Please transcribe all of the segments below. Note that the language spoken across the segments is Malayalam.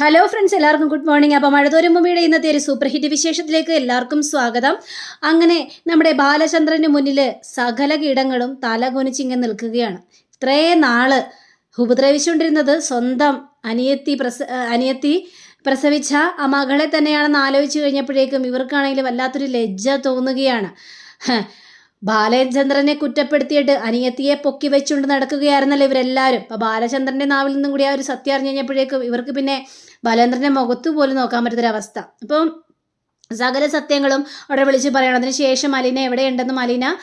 ഹലോ ഫ്രണ്ട്സ് എല്ലാവർക്കും ഗുഡ് മോർണിംഗ് അപ്പോൾ മഴതോരും മുമ്പിയുടെ ഇന്നത്തെ ഒരു സൂപ്പർ ഹിറ്റ് വിശേഷത്തിലേക്ക് എല്ലാവർക്കും സ്വാഗതം. അങ്ങനെ നമ്മുടെ ബാലചന്ദ്രന് മുന്നിൽ സകല കീടങ്ങളും തല കുനിച്ചിങ്ങനെ നിൽക്കുകയാണ്. ഇത്രയും നാൾ ഉപദ്രവിച്ചുകൊണ്ടിരുന്നത് സ്വന്തം അനിയത്തി പ്രസ അനിയത്തി പ്രസവിച്ച ആ മകളെ തന്നെയാണെന്ന് ആലോചിച്ച് കഴിഞ്ഞപ്പോഴേക്കും ഇവർക്കാണെങ്കിൽ വല്ലാത്തൊരു ലജ്ജ തോന്നുകയാണ്. ബാലചന്ദ്രനെ കുറ്റപ്പെടുത്തിയിട്ട് അനിയത്തിയെ പൊക്കി വെച്ചുകൊണ്ട് നടക്കുകയായിരുന്നല്ലോ ഇവരെല്ലാവരും. അപ്പോൾ ബാലചന്ദ്രന്റെ നാവിൽ നിന്നും കൂടി ആ ഒരു സത്യം അറിഞ്ഞു കഴിഞ്ഞപ്പോഴേക്കും ഇവർക്ക് പിന്നെ ബാലചന്ദ്രന്റെ മുഖത്ത് പോലും നോക്കാൻ പറ്റുന്നൊരവസ്ഥ അപ്പം സകല സത്യങ്ങളും അവിടെ വിളിച്ച് പറയണം. അതിന് ശേഷം അലീന എവിടെയുണ്ടെന്ന് അലീന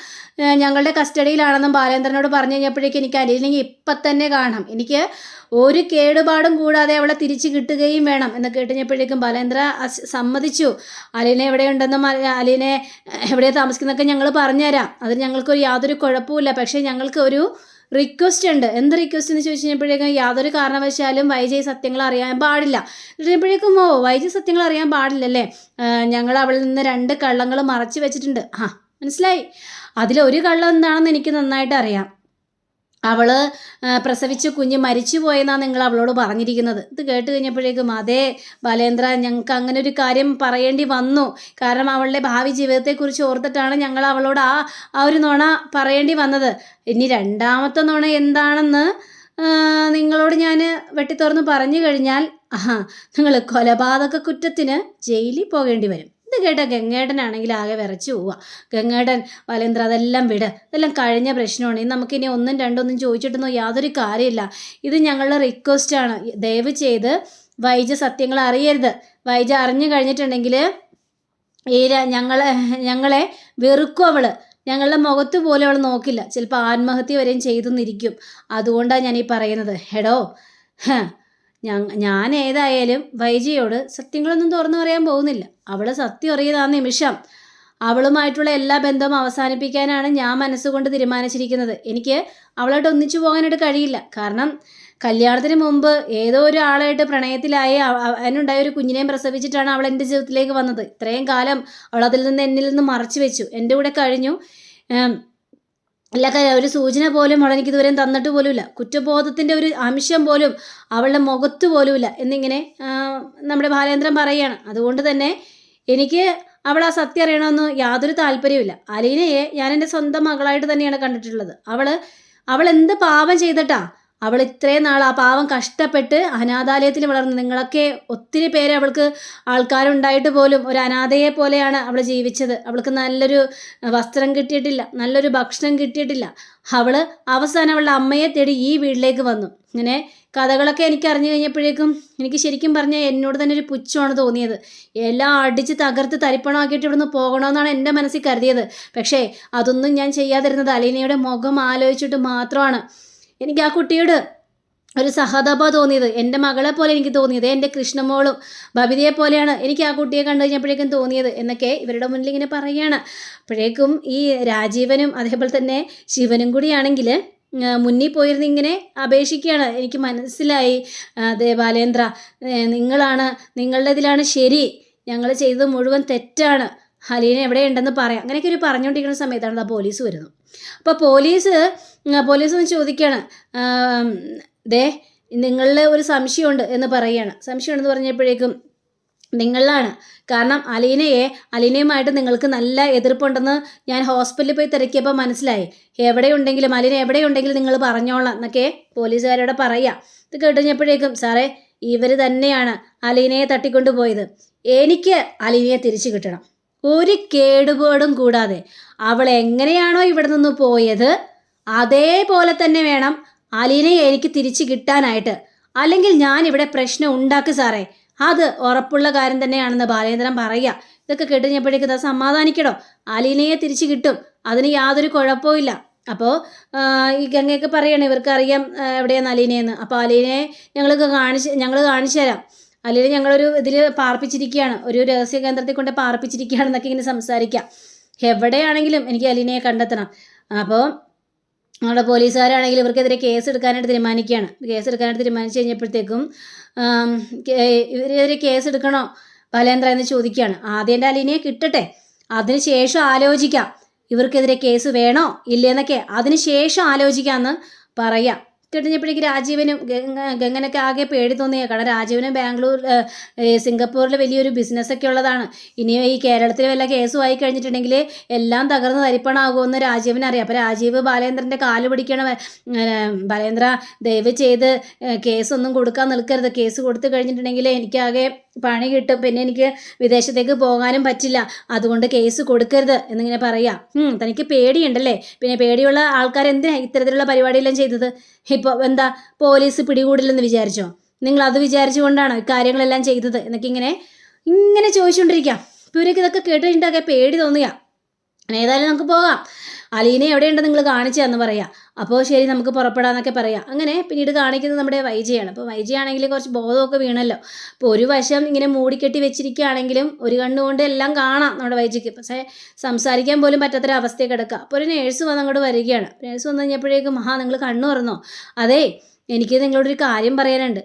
ഞങ്ങളുടെ കസ്റ്റഡിയിലാണെന്നും ബാലേന്ദ്രനോട് പറഞ്ഞു കഴിഞ്ഞപ്പോഴേക്കും എനിക്ക് അലീനയെ ഇപ്പം തന്നെ കാണാം എനിക്ക് ഒരു കേടുപാടും കൂടാതെ അവളെ തിരിച്ചു കിട്ടുകയും വേണം എന്ന് കേട്ടുകഴിഞ്ഞപ്പോഴേക്കും ബാലേന്ദ്ര സമ്മതിച്ചു. അലീന എവിടെയുണ്ടെന്നും അല- അലീനെ എവിടെയാണ് താമസിക്കുന്നതൊക്കെ ഞങ്ങൾ പറഞ്ഞുതരാം. അത് ഞങ്ങൾക്ക് യാതൊരു കുഴപ്പമില്ല പക്ഷേ ഞങ്ങൾക്ക് ഒരു റിക്വസ്റ്റ് ഉണ്ട്. എന്ത് റിക്വസ്റ്റ് എന്ന് ചോദിച്ചു കഴിഞ്ഞപ്പോഴേക്കും യാതൊരു കാരണവശാലും വൈജയ് സത്യങ്ങൾ അറിയാൻ പാടില്ല. കഴിഞ്ഞപ്പോഴേക്കും ഓ വൈജയ് സത്യങ്ങൾ അറിയാൻ പാടില്ലല്ലേ? ഞങ്ങൾ അവളിൽ നിന്ന് രണ്ട് കള്ളങ്ങൾ മറച്ചു വെച്ചിട്ടുണ്ട്. ആ മനസ്സിലായി? അതിലൊരു കള്ളം എന്താണെന്ന് എനിക്ക് നന്നായിട്ട് അറിയാം. അവൾ ആ, പ്രസവിച്ച് കുഞ്ഞ് മരിച്ചു പോയെന്നാണ് നിങ്ങൾ അവളോട് പറഞ്ഞിരിക്കുന്നത്. ഇത് കേട്ട് കഴിഞ്ഞപ്പോഴേക്കും അതേ ബാലേന്ദ്ര ഞങ്ങൾക്ക് അങ്ങനെ ഒരു കാര്യം പറയേണ്ടി വന്നു. കാരണം അവളുടെ ഭാവി ജീവിതത്തെക്കുറിച്ച് ഓർത്തിട്ടാണ് ഞങ്ങൾ അവളോട് ആ ആ ഒരു നുണ പറയേണ്ടി വന്നത്. ഇനി രണ്ടാമത്തെ നുണ എന്താണെന്ന് നിങ്ങളോട് ഞാൻ വെട്ടിത്തുറന്ന് പറഞ്ഞു കഴിഞ്ഞാൽ ആഹാ നിങ്ങൾ കൊലപാതക കുറ്റത്തിന് ജയിലിൽ പോകേണ്ടി വരും. കേട്ട ഗംഗേട്ടനാണെങ്കിൽ ആകെ വിറച്ചു പോവുക ഗംഗേടൻ വലേന്ദ്ര അതെല്ലാം വിട്. ഇതെല്ലാം കഴിഞ്ഞ പ്രശ്നമാണ്. ഇനി നമുക്കിനി ഒന്നും രണ്ടൊന്നും ചോദിച്ചിട്ടൊന്നും യാതൊരു കാര്യമില്ല. ഇത് ഞങ്ങളുടെ റിക്വസ്റ്റാണ് ദയവ് ചെയ്ത് വൈജ സത്യങ്ങൾ അറിയരുത്. വൈജ അറിഞ്ഞു കഴിഞ്ഞിട്ടുണ്ടെങ്കിൽ ഈ ഞങ്ങളെ ഞങ്ങളെ വെറുക്കും അവൾ. ഞങ്ങളുടെ മുഖത്ത് പോലും അവൾ നോക്കില്ല. ചിലപ്പോൾ ആത്മഹത്യ വരെയും ചെയ്തെന്നിരിക്കും. അതുകൊണ്ടാണ് ഞാൻ ഈ പറയുന്നത് ഞ- ഞാൻ ഏതായാലും വൈജിയോട് സത്യങ്ങളൊന്നും തുറന്നു പറയാൻ പോകുന്നില്ല. അവൾ സത്യം അറിയത് ആ നിമിഷം അവളുമായിട്ടുള്ള എല്ലാ ബന്ധവും അവസാനിപ്പിക്കാനാണ് ഞാൻ മനസ്സുകൊണ്ട് തീരുമാനിച്ചിരിക്കുന്നത്. എനിക്ക് അവളായിട്ട് ഒന്നിച്ചു പോകാനായിട്ട് കഴിയില്ല. കാരണം കല്യാണത്തിന് മുമ്പ് ഏതോ ഒരു ആളായിട്ട് പ്രണയത്തിലായി അതിനുണ്ടായ ഒരു കുഞ്ഞിനെയും പ്രസവിച്ചിട്ടാണ് അവൾ എന്റെ ജീവിതത്തിലേക്ക് വന്നത്. ഇത്രയും കാലം അവൾ അതിൽ നിന്ന് എന്നിൽ നിന്ന് മറച്ചു വെച്ചു. എന്റെ കൂടെ കഴിഞ്ഞു. എല്ലാ കാര്യം ഒരു സൂചന പോലും അവൾ എനിക്ക് ഇതുവരെയും തന്നിട്ട് പോലുമില്ല. കുറ്റബോധത്തിന്റെ ഒരു അംശം പോലും അവളുടെ മുഖത്ത് പോലുമില്ല എന്നിങ്ങനെ നമ്മുടെ ബാലേന്ദ്രൻ പറയുകയാണ്. അതുകൊണ്ട് തന്നെ എനിക്ക് അവൾ ആ സത്യം അറിയണമെന്ന് യാതൊരു താല്പര്യവുമില്ല. അലീനയെ ഞാൻ എന്റെ സ്വന്തം മകളായിട്ട് തന്നെയാണ് കണ്ടിട്ടുള്ളത്. അവൾ അവൾ എന്ത് പാപം ചെയ്തിട്ടാ അവൾ ഇത്രയും നാൾ ആ പാവം കഷ്ടപ്പെട്ട് അനാഥാലയത്തിൽ വളർന്നു നിങ്ങളൊക്കെ ഒത്തിരി പേര് അവൾക്ക് ആൾക്കാരുണ്ടായിട്ട് പോലും ഒരു അനാഥയെ പോലെയാണ് അവൾ ജീവിച്ചത്. അവൾക്ക് നല്ലൊരു വസ്ത്രം കിട്ടിയിട്ടില്ല നല്ലൊരു ഭക്ഷണം കിട്ടിയിട്ടില്ല. അവൾ അവസാനം അവളുടെ അമ്മയെ തേടി ഈ വീട്ടിലേക്ക് വന്നു. ഇങ്ങനെ കഥകളൊക്കെ എനിക്ക് അറിഞ്ഞു കഴിഞ്ഞപ്പോഴേക്കും എനിക്ക് ശരിക്കും പറഞ്ഞാൽ എന്നോട് തന്നെ ഒരു പുച്ഛമാണ് തോന്നിയത്. എല്ലാം അടിച്ച് തകർത്ത് തരിപ്പണമാക്കിയിട്ട് ഇവിടുന്ന് പോകണമെന്നാണ് എന്റെ മനസ്സിൽ കരുതിയത്. പക്ഷേ അതൊന്നും ഞാൻ ചെയ്യാതിരുന്നത് അലീനയുടെ മുഖം ആലോചിച്ചിട്ട് മാത്രമാണ്. എനിക്ക് ആ കുട്ടിയോട് ഒരു സഹതാപ തോന്നിയത്. എന്റെ മകളെ പോലെ എനിക്ക് തോന്നിയത്. എന്റെ കൃഷ്ണമോളും ബബിതയെ പോലെയാണ് എനിക്ക് ആ കുട്ടിയെ കണ്ടു കഴിഞ്ഞപ്പോഴേക്കും തോന്നിയത് എന്നൊക്കെ ഇവരുടെ മുന്നിൽ ഇങ്ങനെ പറയുകയാണ് അപ്പോഴേക്കും ഈ രാജീവനും അതേപോലെ തന്നെ ശിവനും കൂടിയാണെങ്കിൽ മുന്നിൽ പോയിരുന്ന് ഇങ്ങനെ അപേക്ഷിക്കുകയാണ്. എനിക്ക് മനസ്സിലായി ദേവാലേന്ദ്ര ബാലേന്ദ്ര നിങ്ങളാണ് നിങ്ങളുടെ ഇതിലാണ് ശരി. ഞങ്ങൾ ചെയ്തത് മുഴുവൻ തെറ്റാണ്. ഹലീന എവിടെയുണ്ടെന്ന് പറയാം. അങ്ങനെയൊക്കെ ഒരു പറഞ്ഞുകൊണ്ടിരിക്കുന്ന സമയത്താണ് ആ പോലീസ് വരുന്നത്. അപ്പോൾ പോലീസ് പോലീസ് ഒന്ന് ചോദിക്കുകയാണ് ദേ നിങ്ങളിൽ ഒരു സംശയമുണ്ട് എന്ന് പറയുകയാണ്. സംശയമുണ്ടെന്ന് പറഞ്ഞപ്പോഴേക്കും നിങ്ങളിലാണ്. കാരണം അലീനയെ അലീനയുമായിട്ട് നിങ്ങൾക്ക് നല്ല എതിർപ്പുണ്ടെന്ന് ഞാൻ ഹോസ്പിറ്റലിൽ പോയി തിരക്കിയപ്പോൾ മനസ്സിലായി. എവിടെയുണ്ടെങ്കിലും അലീന എവിടെയുണ്ടെങ്കിലും നിങ്ങൾ പറഞ്ഞോളാം എന്നൊക്കെ പോലീസുകാരോട് പറയാം. ഇത് കേട്ടുകഴിഞ്ഞപ്പോഴേക്കും സാറേ ഇവർ തന്നെയാണ് അലീനയെ തട്ടിക്കൊണ്ടു പോയത് എനിക്ക് അലീനയെ തിരിച്ചു കിട്ടണം. ഒരു കേടുപാടും കൂടാതെ. അവൾ എങ്ങനെയാണോ ഇവിടെ നിന്ന് പോയത് അതേപോലെ തന്നെ വേണം അലീനെ എനിക്ക് തിരിച്ചു കിട്ടാനായിട്ട്. അല്ലെങ്കിൽ ഞാൻ ഇവിടെ പ്രശ്നം ഉണ്ടാക്കി സാറേ. അത് ഉറപ്പുള്ള കാര്യം തന്നെയാണെന്ന് ബാലേന്ദ്രൻ പറയുക. ഇതൊക്കെ കേട്ടുകഴിഞ്ഞപ്പോഴേക്കും സമാധാനിക്കണോ? അലീനയെ തിരിച്ചു കിട്ടും. അതിന് യാതൊരു കുഴപ്പമില്ല അപ്പോൾ ഈ ഗംഗയൊക്കെ പറയണം ഇവർക്ക് അറിയാം എവിടെയാണ് അലീനയെന്ന്. അപ്പോൾ അലീനയെ ഞങ്ങൾക്ക് കാണിച്ച് ഞങ്ങൾ കാണിച്ചു തരാം. അലീനെ ഞങ്ങളൊരു ഇതിൽ പാർപ്പിച്ചിരിക്കുകയാണ്. ഒരു രഹസ്യ കേന്ദ്രത്തിൽ കൊണ്ട് പാർപ്പിച്ചിരിക്കുകയാണെന്നൊക്കെ ഇങ്ങനെ സംസാരിക്കാം. എവിടെയാണെങ്കിലും എനിക്ക് അലീനയെ കണ്ടെത്തണം. അപ്പോൾ നമ്മുടെ പോലീസുകാരാണെങ്കിൽ ഇവർക്കെതിരെ കേസ് എടുക്കാനായിട്ട് തീരുമാനിക്കുകയാണ്. കേസ് എടുക്കാനായിട്ട് തീരുമാനിച്ചു കഴിഞ്ഞപ്പോഴത്തേക്കും ഇവരെതിരെ കേസ് എടുക്കണോ പലേന്ദ്ര എന്ന് ചോദിക്കുകയാണ്. ആദ്യം എന്റെ അലീനയെ കിട്ടട്ടെ. അതിനുശേഷം ആലോചിക്കാം. ഇവർക്കെതിരെ കേസ് വേണോ? ഇല്ലേന്നൊക്കെ അതിനുശേഷം ആലോചിക്കാമെന്ന് പറയാം. കഴിഞ്ഞപ്പോഴേക്ക് രാജീവനും ഗംഗ- ഗംഗനൊക്കെ ആകെ പേടി തോന്നിയ കാരണം രാജീവനും ബാംഗ്ലൂർ സിംഗപ്പൂരിൽ വലിയൊരു ബിസിനസ്സൊക്കെ ഉള്ളതാണ്. ഇനി ഈ കേരളത്തിൽ വല്ല കേസും ആയി കഴിഞ്ഞിട്ടുണ്ടെങ്കിൽ എല്ലാം തകർന്ന് തരിപ്പണാകുമെന്ന് രാജീവിന് അറിയാം. അപ്പോൾ രാജീവ് ബാലേന്ദ്രന്റെ കാൽ പിടിക്കണ ബാലേന്ദ്ര ദയവ് ചെയ്ത് കേസൊന്നും കൊടുക്കാൻ നിൽക്കരുത്. കേസ് കൊടുത്തു കഴിഞ്ഞിട്ടുണ്ടെങ്കിൽ എനിക്കാകെ പണി കിട്ടും. പിന്നെ എനിക്ക് വിദേശത്തേക്ക് പോകാനും പറ്റില്ല. അതുകൊണ്ട് കേസ് കൊടുക്കരുത് എന്നിങ്ങനെ പറയാം. തനിക്ക് പേടിയുണ്ടല്ലേ? പിന്നെ പേടിയുള്ള ആൾക്കാർ എന്തിനാ ഇത്തരത്തിലുള്ള പരിപാടിയെല്ലാം ചെയ്തത്? ഇപ്പോൾ എന്താ പോലീസ് പിടികൂടില്ലെന്ന് വിചാരിച്ചോ? നിങ്ങൾ അത് വിചാരിച്ചുകൊണ്ടാണോ കാര്യങ്ങളെല്ലാം ചെയ്തത് എന്നൊക്കെ ഇങ്ങനെ ഇങ്ങനെ ചോദിച്ചുകൊണ്ടിരിക്കാം ഇവരൊക്കെ ഇതൊക്കെ കേട്ട് കഴിഞ്ഞിട്ടൊക്കെ പേടി തോന്നുക ഏതായാലും നമുക്ക് പോകാം. അലീനെ എവിടെയുണ്ട് നിങ്ങൾ കാണിച്ചു എന്ന് പറയാം. അപ്പോൾ ശരി നമുക്ക് പുറപ്പെടാന്നൊക്കെ പറയാം. അങ്ങനെ പിന്നീട് കാണിക്കുന്നത് നമ്മുടെ വൈജയാണ്. അപ്പോൾ വൈജയാണെങ്കിൽ കുറച്ച് ബോധമൊക്കെ വീണല്ലോ. അപ്പോൾ ഒരു വശം ഇങ്ങനെ മൂടിക്കെട്ടി വെച്ചിരിക്കുകയാണെങ്കിലും ഒരു കണ്ണുകൊണ്ട് എല്ലാം കാണാം നമ്മുടെ വൈജയ്ക്ക്. പക്ഷേ സംസാരിക്കാൻ പോലും പറ്റാത്തൊരവസ്ഥയൊക്കെ കിടക്കുക അപ്പോൾ ഒരു നേഴ്സ് വന്ന് അങ്ങോട്ട് വരികയാണ്. നേഴ്സ് വന്നു കഴിഞ്ഞപ്പോഴേക്കും മഹാ നിങ്ങൾ കണ്ണു തുറന്നോ? അതെ എനിക്ക് നിങ്ങളോടൊരു കാര്യം പറയാനുണ്ട്.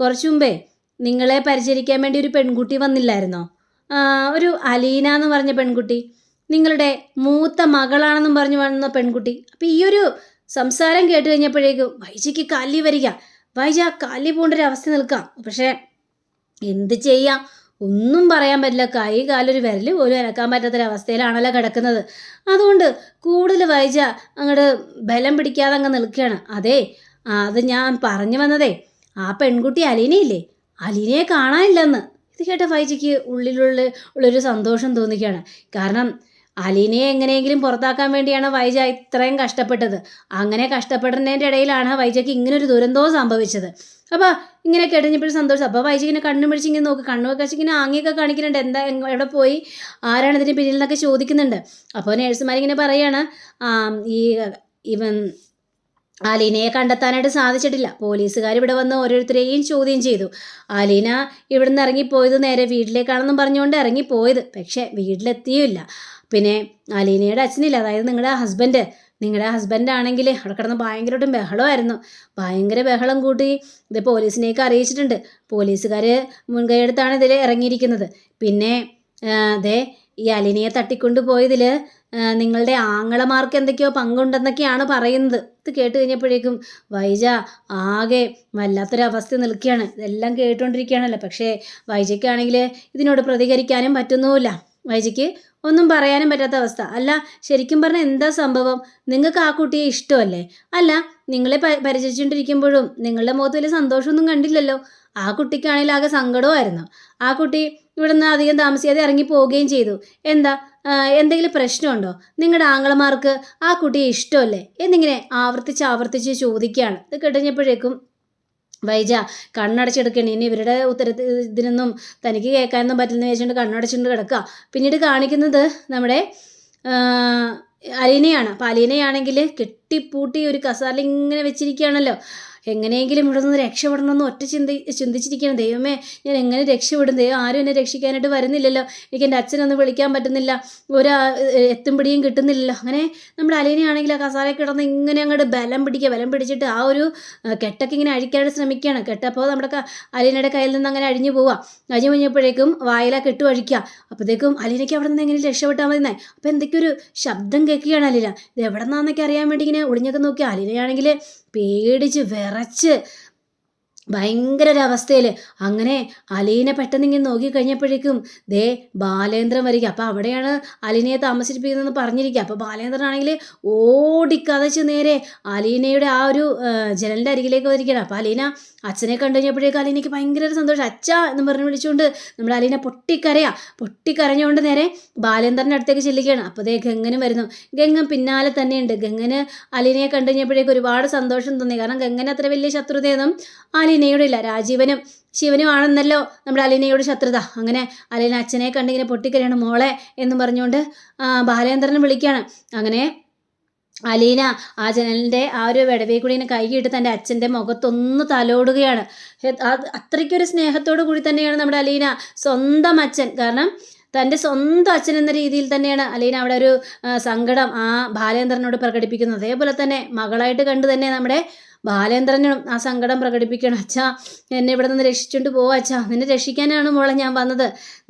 കുറച്ച് മുമ്പേ നിങ്ങളെ പരിചരിക്കാൻ വേണ്ടി ഒരു പെൺകുട്ടി വന്നില്ലായിരുന്നോ? ഒരു അലീന എന്ന് പറഞ്ഞ പെൺകുട്ടി. നിങ്ങളുടെ മൂത്ത മകളാണെന്നും പറഞ്ഞു വന്ന പെൺകുട്ടി. അപ്പം ഈ ഒരു സംസാരം കേട്ട് കഴിഞ്ഞപ്പോഴേക്കും വൈജയ്ക്ക് കാലി വരിക. വൈജ കാലി പോകേണ്ട അവസ്ഥ നിൽക്കാം. പക്ഷേ എന്ത് ചെയ്യാം? ഒന്നും പറയാൻ പറ്റില്ല. കൈ കാലൊരു വിരൽ പോലും അനക്കാൻ പറ്റാത്തൊരവസ്ഥയിലാണല്ലോ കിടക്കുന്നത്. അതുകൊണ്ട് കൂടുതൽ വൈജ അങ്ങോട്ട് ബലം പിടിക്കാതെ അങ്ങ് നിൽക്കുകയാണ്. അതെ അത് ഞാൻ പറഞ്ഞു വന്നതേ ആ പെൺകുട്ടി അലീനയില്ലേ? അലീനയെ കാണാനില്ലെന്ന്. ഇത് കേട്ട വൈജയ്ക്ക് ഉള്ളിലുള്ള ഉള്ളൊരു സന്തോഷം തോന്നിക്കുകയാണ്. കാരണം അലീനയെ എങ്ങനെയെങ്കിലും പുറത്താക്കാൻ വേണ്ടിയാണ് വൈജ ഇത്രയും കഷ്ടപ്പെട്ടത്. അങ്ങനെ കഷ്ടപ്പെടുന്നതിന്റെ ഇടയിലാണ് വൈജയ്ക്ക് ഇങ്ങനൊരു ദുരന്തവും സംഭവിച്ചത്. അപ്പോൾ ഇങ്ങനെ കേട്ടഞ്ഞപ്പോഴും സന്തോഷം. അപ്പോൾ വൈജ ഇങ്ങനെ കണ്ണു പിടിച്ച് ഇങ്ങനെ നോക്ക് കണ്ണു വെച്ച് ഇങ്ങനെ ആങ്ങിയൊക്കെ കാണിക്കുന്നുണ്ട്. എന്താ എവിടെ പോയി ആരാണ് ഇതിന് പിന്നിൽ നിന്നൊക്കെ ചോദിക്കുന്നുണ്ട് അപ്പോൾ നേഴ്സുമാരിങ്ങനെ പറയാണ് ഈ ഇവൻ അലീനയെ കണ്ടെത്താനായിട്ട് സാധിച്ചിട്ടില്ല. പോലീസുകാർ ഇവിടെ വന്ന് ഓരോരുത്തരെയും ചോദ്യം ചെയ്തു. അലീന ഇവിടുന്ന് ഇറങ്ങിപ്പോയത് നേരെ വീട്ടിലേക്കാണെന്നും പറഞ്ഞുകൊണ്ട് ഇറങ്ങിപ്പോയത്. പക്ഷേ വീട്ടിലെത്തിയില്ല. പിന്നെ അലീനയുടെ അച്ഛനില്ല. അതായത് നിങ്ങളുടെ ഹസ്ബൻഡ് നിങ്ങളുടെ ഹസ്ബൻഡ് ആണെങ്കിൽ അവിടെ കിടന്ന് ഭയങ്കരമായിട്ടും ബഹളമായിരുന്നു. ഭയങ്കര ബഹളം കൂട്ടി ഇത് പോലീസിനെയൊക്കെ അറിയിച്ചിട്ടുണ്ട്. പോലീസുകാർ മുൻകൈയെടുത്താണ് ഇതിൽ ഇറങ്ങിയിരിക്കുന്നത്. പിന്നെ അതെ ഈ അലിനയെ തട്ടിക്കൊണ്ട് പോയതിൽ നിങ്ങളുടെ ആങ്ങളമാർക്ക് എന്തൊക്കെയോ പങ്കുണ്ടെന്നൊക്കെയാണ് പറയുന്നത്. ഇത് കേട്ട് കഴിഞ്ഞപ്പോഴേക്കും വൈജ ആകെ വല്ലാത്തൊരവസ്ഥ നിൽക്കുകയാണ്. ഇതെല്ലാം കേട്ടുകൊണ്ടിരിക്കുകയാണല്ലോ പക്ഷേ വൈജയ്ക്കാണെങ്കിൽ ഇതിനോട് പ്രതികരിക്കാനും പറ്റുന്നുമില്ല. വൈജയ്ക്ക് ഒന്നും പറയാനും പറ്റാത്ത അവസ്ഥ. അല്ല ശരിക്കും പറഞ്ഞാൽ എന്താ സംഭവം? നിങ്ങൾക്ക് ആ കുട്ടിയെ ഇഷ്ടമല്ലേ? അല്ല നിങ്ങളെ പ പരിചരിച്ചുകൊണ്ടിരിക്കുമ്പോഴും നിങ്ങളുടെ മുഖത്ത് വലിയ സന്തോഷമൊന്നും കണ്ടില്ലല്ലോ? ആ കുട്ടിക്കാണെങ്കിൽ ആകെ സങ്കടമായിരുന്നു ആ കുട്ടി ഇവിടെ നിന്ന് അധികം താമസിയാതെ ഇറങ്ങി പോവുകയും ചെയ്തു. എന്താ എന്തെങ്കിലും പ്രശ്നമുണ്ടോ? നിങ്ങളുടെ ആങ്ങളമാർക്ക് ആ കുട്ടിയെ ഇഷ്ടമല്ലേ? എന്നിങ്ങനെ ആവർത്തിച്ച് ആവർത്തിച്ച് ചോദിക്കുകയാണ്. ഇത് കഴിഞ്ഞപ്പോഴേക്കും വൈജ കണ്ണടച്ചെടുക്കണം ഇനി ഇവരുടെ ഉത്തരത്തിൽ ഇതിനൊന്നും തനിക്ക് കേൾക്കാനൊന്നും പറ്റില്ലെന്ന് വെച്ചുകൊണ്ട് കണ്ണടച്ചുകൊണ്ട് കിടക്കുക പിന്നീട് കാണിക്കുന്നത് നമ്മുടെ അലീനയാണ്. അപ്പം അലീനയാണെങ്കിൽ കെട്ടിപ്പൂട്ടി ഒരു കസാല ഇങ്ങനെ വെച്ചിരിക്കുകയാണല്ലോ. എങ്ങനെയെങ്കിലും ഇവിടെ നിന്ന് രക്ഷപ്പെടണമെന്ന് ഒറ്റ ചിന്തി ചിന്തിച്ചിരിക്കുകയാണ്. ദൈവമേ ഞാൻ എങ്ങനെ രക്ഷപ്പെടും? ദൈവം ആരും എന്നെ രക്ഷിക്കാനായിട്ട് വരുന്നില്ലല്ലോ. എനിക്ക് എന്റെ അച്ഛനൊന്ന് വിളിക്കാൻ പറ്റുന്നില്ല. ഒരു എത്തും പിടിയും കിട്ടുന്നില്ലല്ലോ. അങ്ങനെ നമ്മുടെ അലീനയാണെങ്കിൽ ആ കസാര കിടന്ന് ഇങ്ങനെ അങ്ങോട്ട് ബലം പിടിക്കുക ബലം പിടിച്ചിട്ട് ആ ഒരു കെട്ടൊക്കെ ഇങ്ങനെ അഴിക്കാനായിട്ട് ശ്രമിക്കുകയാണ്. കെട്ടപ്പോൾ നമ്മുടെ അലീനയുടെ കയ്യിൽ നിന്ന് അങ്ങനെ അഴിഞ്ഞു പോവുക. അഴിഞ്ഞു കഴിഞ്ഞപ്പോഴേക്കും വായില കെട്ടു അഴിക്കുക അപ്പോഴത്തേക്കും അലീനയ്ക്ക് അവിടെ നിന്ന് എങ്ങനെ രക്ഷപ്പെട്ടാൽ മതി എന്നായി അപ്പോൾ എന്തൊക്കെയൊരു ശബ്ദം കേൾക്കുകയാണ് അലീന. ഇത് എവിടെ നിന്നാന്നൊക്കെ അറിയാൻ വേണ്ടി ഇങ്ങനെ ഒളിഞ്ഞൊക്കെ നോക്കി അലീനയാണെങ്കിൽ പേടിച്ച് വിറച്ച് ഭയങ്കര ഒരവസ്ഥയിൽ അങ്ങനെ അലീനെ പെട്ടെന്ന് ഇങ്ങനെ നോക്കിക്കഴിഞ്ഞപ്പോഴേക്കും ദേ ബാലേന്ദ്രൻ വരിക. അപ്പോൾ അവിടെയാണ് അലീനയെ താമസിപ്പിക്കുന്നതെന്ന് പറഞ്ഞിരിക്കുക. അപ്പോൾ ബാലേന്ദ്രനാണെങ്കിൽ ഓടിക്കതച്ച് നേരെ അലീനയുടെ ആ ഒരു ജനലിന്റെ അരികിലേക്ക് വരികയാണ് അപ്പോൾ അലീന അച്ഛനെ കണ്ടു കഴിഞ്ഞപ്പോഴേക്കും അലീനയ്ക്ക് ഭയങ്കര ഒരു സന്തോഷം. അച്ഛ എന്ന് പറഞ്ഞ് വിളിച്ചുകൊണ്ട് നമ്മൾ അലീന പൊട്ടിക്കരയാ. പൊട്ടിക്കരഞ്ഞുകൊണ്ട് നേരെ ബാലേന്ദ്രന്റെ അടുത്തേക്ക് ചെല്ലുകയാണ്. അപ്പോൾ ദേ ഗംഗനും വരുന്നു. ഗംഗൻ പിന്നാലെ തന്നെയുണ്ട്. ഗംഗന് അലീനയെ കണ്ടു കഴിഞ്ഞപ്പോഴേക്കും ഒരുപാട് സന്തോഷം തോന്നി. കാരണം ഗംഗന് അത്ര വലിയ ശത്രുതയൊന്നും അലീനയോട് ഇല്ല രാജീവനും ശിവനും ആണെന്നല്ലോ നമ്മുടെ അലീനയോട് ശത്രുത. അങ്ങനെ അലീന അച്ഛനെ കണ്ടിങ്ങനെ പൊട്ടിക്കരയാണ് മോളെ എന്ന് പറഞ്ഞുകൊണ്ട് ബാലേന്ദ്രനെ വിളിക്കുകയാണ്. അങ്ങനെ അലീന ആ ജനലിന്റെ ആ ഒരു വിടവേ കൂടി ഇങ്ങനെ കൈയിട്ട് തന്റെ അച്ഛന്റെ മുഖത്തൊന്ന് തലോടുകയാണ്. അത്രയ്ക്കൊരു സ്നേഹത്തോടു കൂടി തന്നെയാണ് നമ്മുടെ അലീന സ്വന്തം അച്ഛൻ. കാരണം തന്റെ സ്വന്തം അച്ഛൻ എന്ന രീതിയിൽ തന്നെയാണ് അലീന അവിടെ ഒരു സങ്കടം ആ ബാലേന്ദ്രനോട് പ്രകടിപ്പിക്കുന്നത്. അതേപോലെ തന്നെ മകളായിട്ട് കണ്ട് തന്നെ നമ്മുടെ ബാലേന്ദ്രനും ആ സങ്കടം പ്രകടിപ്പിക്കണം. അച്ഛാ എന്നെ ഇവിടെ നിന്ന് രക്ഷിച്ചുകൊണ്ട് പോവാ അച്ഛാ. നിന്നെ രക്ഷിക്കാനാണ് മോളെ ഞാൻ വന്നത്.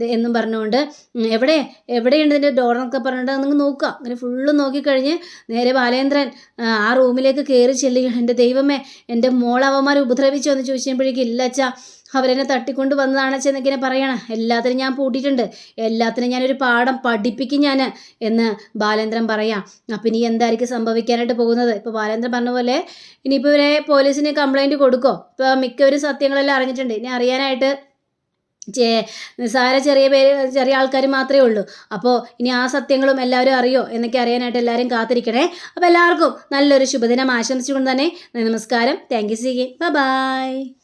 എന്നും പറഞ്ഞുകൊണ്ട് "ഉം, എവിടെ? എവിടെയുണ്ട് ഇതിന്റെ ഡോറെന്നൊക്കെ പറഞ്ഞിട്ട് നിങ്ങൾ നോക്കുക. അങ്ങനെ ഫുള്ള് നോക്കിക്കഴിഞ്ഞ് നേരെ ബാലേന്ദ്രൻ ആ, ആ റൂമിലേക്ക് കയറി ചെല്ലുകയാണ്. എന്റെ ദൈവമേ എന്റെ മോളവന്മാരെ ഉപദ്രവിച്ചോ? എന്ന് ചോദിച്ചപ്പോഴേക്കും ഇല്ല അച്ഛാ. അവരെന്നെ തട്ടിക്കൊണ്ട് വന്നതാണ് ഇങ്ങനെ പറയണം. എല്ലാത്തിനും ഞാൻ പൂട്ടിയിട്ടുണ്ട്. എല്ലാത്തിനും ഞാനൊരു പാഠം പഠിപ്പിക്കും ഞാൻ എന്ന് ബാലേന്ദ്രൻ പറയാം. അപ്പം ഇനി എന്തായിരിക്കും സംഭവിക്കാനായിട്ട് പോകുന്നത്? ഇപ്പോൾ ബാലേന്ദ്രൻ പറഞ്ഞ പോലെ ഇനിയിപ്പോൾ ഇവരെ പോലീസിന് കംപ്ലൈന്റ് കൊടുക്കോ? ഇപ്പോൾ മിക്കവരും സത്യങ്ങളെല്ലാം അറിഞ്ഞിട്ടുണ്ട്. ഇനി അറിയാനായിട്ട് ചേ നിസ്സാര ചെറിയ പേര് ചെറിയ ആൾക്കാർ മാത്രമേ ഉള്ളൂ. അപ്പോൾ ഇനി ആ സത്യങ്ങളും എല്ലാവരും അറിയോ എന്നൊക്കെ അറിയാനായിട്ട് എല്ലാവരും കാത്തിരിക്കണേ. അപ്പോൾ എല്ലാവർക്കും നല്ലൊരു ശുഭദിനം ആശംസിച്ചുകൊണ്ട് തന്നെ നമസ്കാരം. Thank you C by